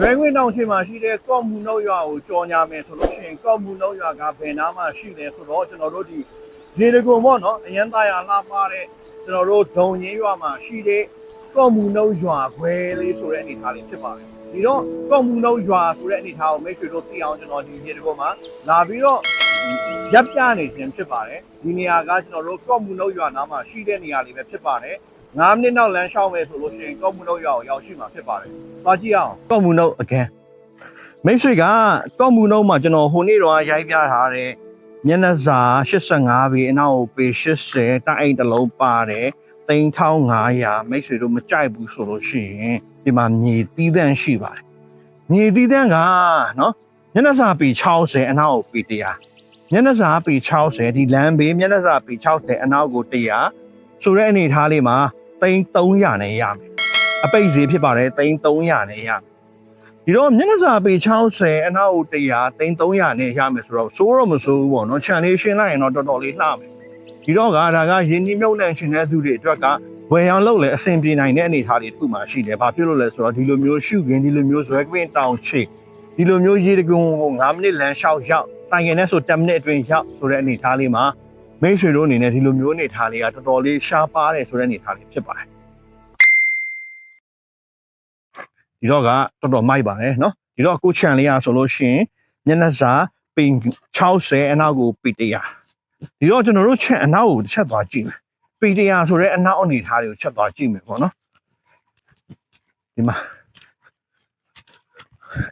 ရွယ်ငွေတောင်ချင်းမှာရှိတဲ့ကော့မူနှုတ်ရွာကိုကြော်ညာမယ်ဆိုလို့ရှိရင်ကော့မူနှုတ်ရွာကဘယ်နားမှာရှိလဲဆိုတော့ကျွန်တော်တို့ဒီရေတကုံပေါ့နော်အရန်သားရလှပတဲ့ကျွန်တော်တို့ဒုံရင်းရွာမှာရှိတဲ့ကော့မူနှုတ်ရွာခွဲလေးဆိုတဲ့အနေအထားလေးဖြစ်ပါတယ်ဒီတော့ကော့မူနှုတ်ရွာဆိုတဲ့အနေအထားကိုမိတ်ဆွေတို့သိအောင်ကျွန်တော်ဒီရေတကုံမှာလာပြီးတော့ရပ်ပြနေခြင်းဖြစ်ပါတယ်ဒီနေရာကကျွန်တော်တို့ကော့မူနှုတ်ရွာနားမှာရှိတဲ့နေရာလေးပဲဖြစ်ပါတယ် 9မိနစ်နောက်လမ်းလျှောက်မယ်ဆိုလို့ရှိရင်ကော့မူနှုတ်ရွာကိုရောက်ရှိမှာဖြစ်ပါတယ်သွားကြည့်အောင်ကော့မူနှုတ် again မိတ်ဆွေကကော့မူနှုတ်မှာကျွန်တော်ဟိုနေ့တော့ရိုက်ပြထားတဲ့မျက်နှာစာ85ပေအနောက်ကိုပေ80တိုက်အိမ်တစ်လုံးပါတယ်3500မိတ်ဆွေတို့မကြိုက်ဘူးဆိုလို့ရှိရင်ဒီမှာမြေတီးတန်းရှိပါတယ်မြေတီးတန်းကနော်မျက်နှာစာပေ60အနောက်ကိုပေ100မျက်နှာစာပေ60ဒီလမ်းဘေးမျက်နှာစာပေ60အနောက်ကို100 ဆိုတဲ့အနေအထားလေးမှာ3300နဲ့ရမယ်အပိတ်ဈေးဖြစ်ပါတယ်3300နဲ့ရမယ်ဒီတော့မျက်နှာစာပေ60အနောက်100 300နဲ့ရမယ်ဆိုတော့စိုးတော့မစိုးဘူးပေါ့နော်ခြံလေးရှင်းလိုက်ရင်တော့တော်တော်လေးလှမယ်ဒီတော့ကဒါကရင်းနှီးမြုပ်နှံရှင်တဲ့သူတွေအတွက်ကဝယ်ရောင်းလုပ်လဲအဆင်ပြေနိုင်တဲ့အနေအထားတွေတစ်ခုမှရှိတယ်ဘာဖြစ်လို့လဲဆိုတော့ဒီလိုမျိုးရှုခင်းဒီလိုမျိုးဇွဲကပင်တောင်ချိဒီလိုမျိုးရေတကုံကို9မိနစ်လမ်းလျှောက်ရောက်တိုင်ရင်နဲ့ဆို10မိနစ်အတွင်းရောက်ဆိုတဲ့အနေအထားလေးမှာ မိတ်ဆွေတို့အနေနဲ့ဒီလိုမျိုးအနေအထားလေးကတော်တော်လေးရှားပါတယ်ဆိုတဲ့အနေအထားလေးဖြစ်ပါတယ်ဒီတော့ကတော်တော်မိုက်ပါတယ်နော်ဒီတော့ကိုချန်လေးရဆိုလို့ရှိရင်မျက်နှာစာပင်60အနောက်ကိုပေ100ဒီတော့ကျွန်တော်တို့ချက်အနောက်ကိုတစ်ချက်သွားကြည့်မယ်ပေ100ဆိုတဲ့အနောက်အနေထားတွေကိုချက်သွားကြည့်မယ်ပေါ့နော်ဒီမှာ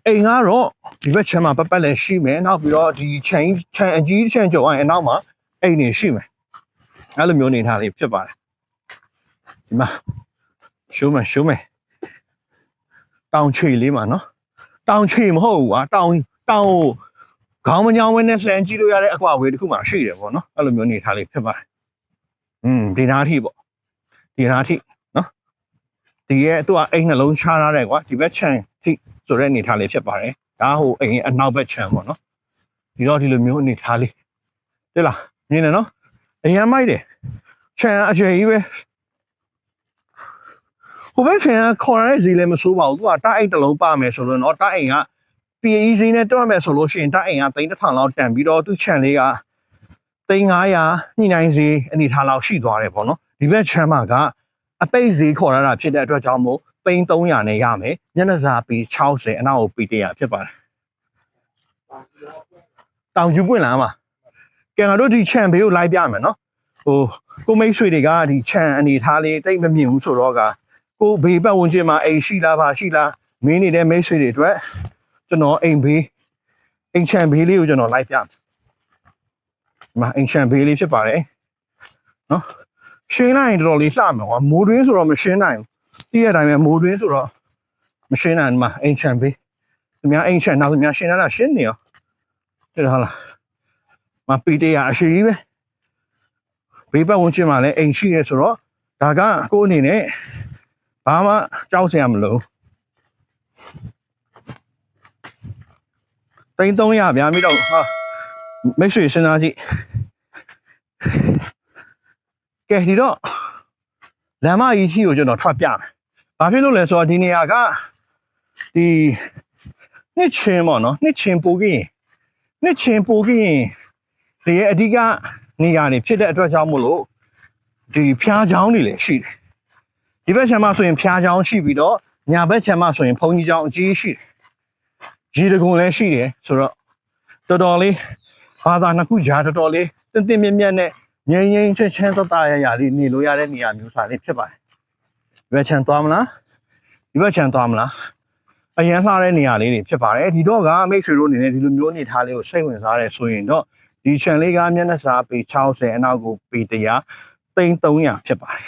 အိမ်ကတော့ဒီဘက်ချမ်းမှာပတ်ပတ်လည်းရှိမယ်နောက်ပြီးတော့ဒီချန်ချန်အကြီးချန်ကျော်ရင်အနောက်မှာ အိမ်နေရှိမယ်အဲ့လိုမျိုးအနေထားလေးဖြစ်ပါတယ်ဒီမှာရှိုးမယ်ရှိုးမယ်တောင်ချွေလေးမှာနော်တောင်ချေမဟုတ်ဘူးကွာတောင်တောင်ကိုခေါင်းမညောင်းဝင်းနဲ့လှန်ကြည့်လို့ရတဲ့အကွာဝေးတစ်ခုမှရှိတယ်ပေါ့နော်အဲ့လိုမျိုးနေထားလေးဖြစ်ပါတယ်อืมဒီနားထိပေါ့ဒီနားထိနော်ဒီရဲ့သူကအိမ်နှလုံးချထားတယ်ကွာဒီဘက်ခြံထိဆိုတဲ့အနေထားလေးဖြစ်ပါတယ်ဒါဟိုအိမ်အနောက်ဘက်ခြံပေါ့နော်ဒီတော့ဒီလိုမျိုးအနေထားလေးတဲ့လား မြင်တယ်နော်အရင်မိုက်တယ်ခြံအကျယ်ကြီးပဲဟိုဘက်ခြံကခေါ်ရတဲ့ဈေးလည်းမစိုးပါဘူးသူကတားအိတ်တစ်လုံးပါမယ်ဆိုလို့တော့တားအိမ်က PE ဈေးနဲ့တွက်မယ်ဆိုလို့ရှိရင်တားအိမ်က3000လောက်တန်ပြီးတော့သူ့ခြံလေးက3500ညှိနှိုင်းဈေးအနေထားလောက်ရှိသွားတယ်ပေါ့နော်ဒီဘက်ခြံမှာကအပိတ်ဈေးခေါ်ရတာဖြစ်တဲ့အတွက်ကြောင့်မို့300နဲ့ရမယ်ညနေစာပီ60အနောက်ကိုပီ100ဖြစ်ပါတယ်တောင်ကျူပွင့်လာမှာ ကဲငါတို့ဒီခြံဘေးကိုလိုက်ပြမယ်နော်ဟိုကိုမိတ်ဆွေတွေကဒီခြံအနေထားလေးတိတ်မမြင်ဘူးဆိုတော့ကကိုဘေးပတ်ဝန်းကျင်မှာအိမ်ရှိလားပါရှိလားမင်းနေတဲ့မိတ်ဆွေတွေအတွက်ကျွန်တော်အိမ်ဘေးအိမ်ခြံဘေးလေးကိုကျွန်တော်လိုက်ပြမယ်ဒီမှာအိမ်ခြံဘေးလေးဖြစ်ပါတယ်နော်ရှင်းလိုက်ရင်တော်တော်လေးလှမယ်ကွာမိုးတွင်းဆိုတော့မရှင်းနိုင်ဘူးတည့်ရတိုင်းပဲမိုးတွင်းဆိုတော့မရှင်းနိုင်ဘူးဒီမှာအိမ်ခြံဘေးသူများအိမ်ခြံနောက်သူများရှင်းလာတာရှင်းနေရောတဲ့ဟုတ်လား မပီတရအရှိကြီးပဲဘေးပတ်ဝန်းကျင်မှာလည်းအိမ်ရှိရဲဆိုတော့ဒါကကိုယ်အနေနဲ့ဘာမှကြောက်စရာမလိုတိန်300ဗျာမိတော့ဟာမိတ်ဆွေစဉ်းစားကြည့်ကဲဒီတော့လမ်းမကြီးရှိကိုကျွန်တော်ထွက်ပြမယ်ဘာဖြစ်လို့လဲဆိုတော့ဒီနေရာကဒီနှစ်ချင်းပေါ့နော်နှစ်ချင်းပိုကြီးရင်နှစ်ချင်းပိုကြီးရ င်ဒီရဲ့အဓိကနေရာနေဖြစ်တဲ့အတွက်ကြောင့်မို့လို့ဒီဖျားချောင်းတွေလည်းရှိတယ်ဒီဘက်ခြမ်းမှာဆိုရင်ဖျားချောင်းရှိပြီးတော့ညာဘက်ခြမ်းမှာဆိုရင်ဘုံကြီးချောင်းအကြီးရှိတယ်။ရေတကုံလည်းရှိတယ်ဆိုတော့တော်တော်လေးဘာသာနှစ်ခုကြားတော်တော်လေးတင်းတင်းမြတ်မြတ်နဲ့ငြိမ်ငြိမ်ချမ်းချမ်းသက်သာရရလေးနေလို့ရတဲ့နေရာမျိုးစားလေးဖြစ်ပါတယ်။ဒီဘက်ခြမ်းသွားမလား။ဒီဘက်ခြမ်းသွားမလား။အရန်လှတဲ့နေရာလေးတွေဖြစ်ပါတယ်။ဒီတော့ကမိတ်ဆွေတို့အနေနဲ့ဒီလိုမျိုးအနေထားလေးကိုစိတ်ဝင်စားရဲဆိုရင်တော့ ဒီ channel လေးကမျက်နှာစာပေ60အနောက်ကိုပေ100သိန်း300ဖြစ်ပါတယ်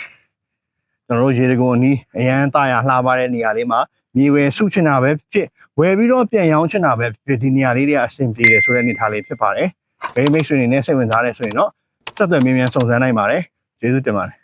ကျွန်တော်တို့ရေဒဂုံနီးအရန်တာယာလှပါတဲ့နေရာလေးမှာမြေဝယ်စုချင်တာပဲဖြစ်ဝယ်ပြီးတော့ပြန်ရောင်းချင်တာပဲဖြစ်ဒီနေရာလေးတွေကအဆင်ပြေတယ်ဆိုတဲ့အနေထားလေးဖြစ်ပါတယ်ဘေးမိတ်ဆွေတွေနဲ့စိတ်ဝင်စားတယ်ဆိုရင်တော့ဆက်သွယ်မြင်မြန်စုံစမ်းနိုင်ပါတယ်ကျေးဇူးတင်ပါတယ်